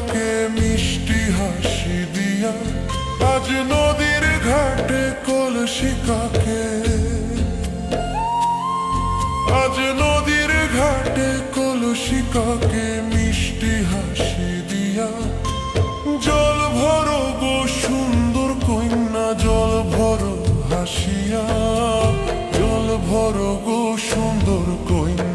তোমাকে মিষ্টি হাসি দিয়া আজ নদীর ঘাটে কলসি কাকে। আজ নদীর ঘাটে কলসি কাকে, মিষ্টি হাসি দিয়া জল ভর গো সুন্দর কন্যা, জল ভর হাসিয়া, জল ভর গো সুন্দর কন্যা।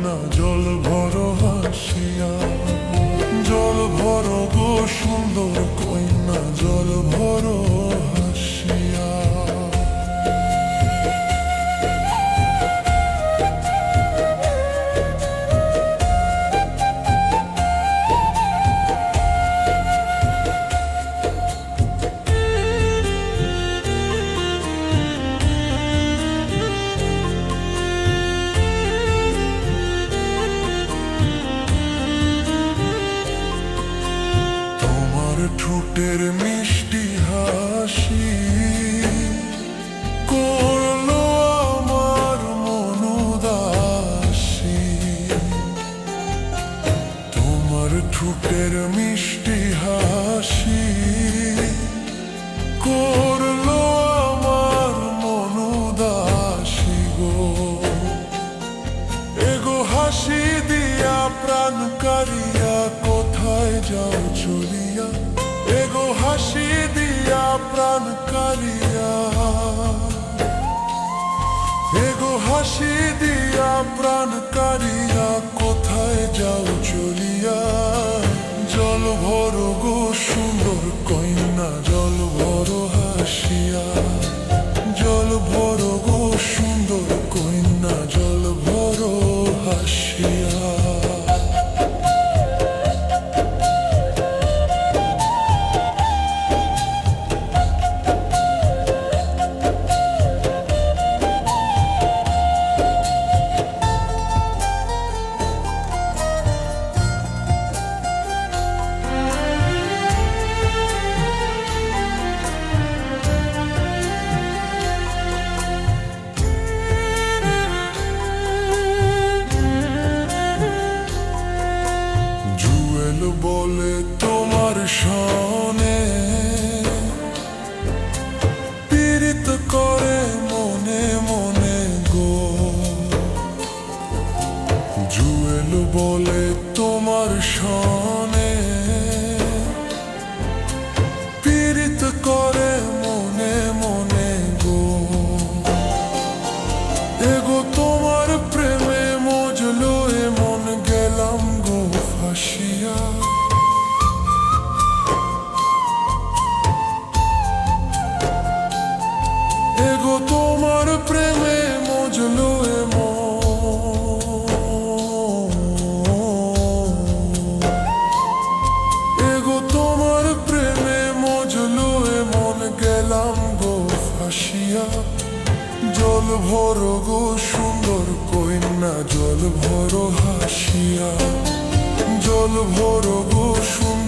সুন্দর কন্যা জল ভরো ঠোঁটের মিষ্টি হাসি করল আমার মনুদাসী গো। এগো হাসি দিয়া প্রাণ কারিয়া কোথায় যাও চলিয়া? এগো হাসি দিয়া প্রাণ কারিয়া এগো হাসি দিয়া প্রাণ কারিয়া কোথায় যাও চলিয়া? জল ভর গো সুন্দর কইনা জল ভর হাসিয়া। জল ভর গো সুন্দর জুয়েল বলে তোমার সনে। পীড়িত করে মনে মনে গো। এগো তোমার প্রেমে মজলো, এমন গেলাম গো ফাঁসিয়া। এগো তোমার প্রেমে মজলো জল ভর গো সুন্দর কন্যা জল ভর হাসিয়া। জল ভর গো সুন্দর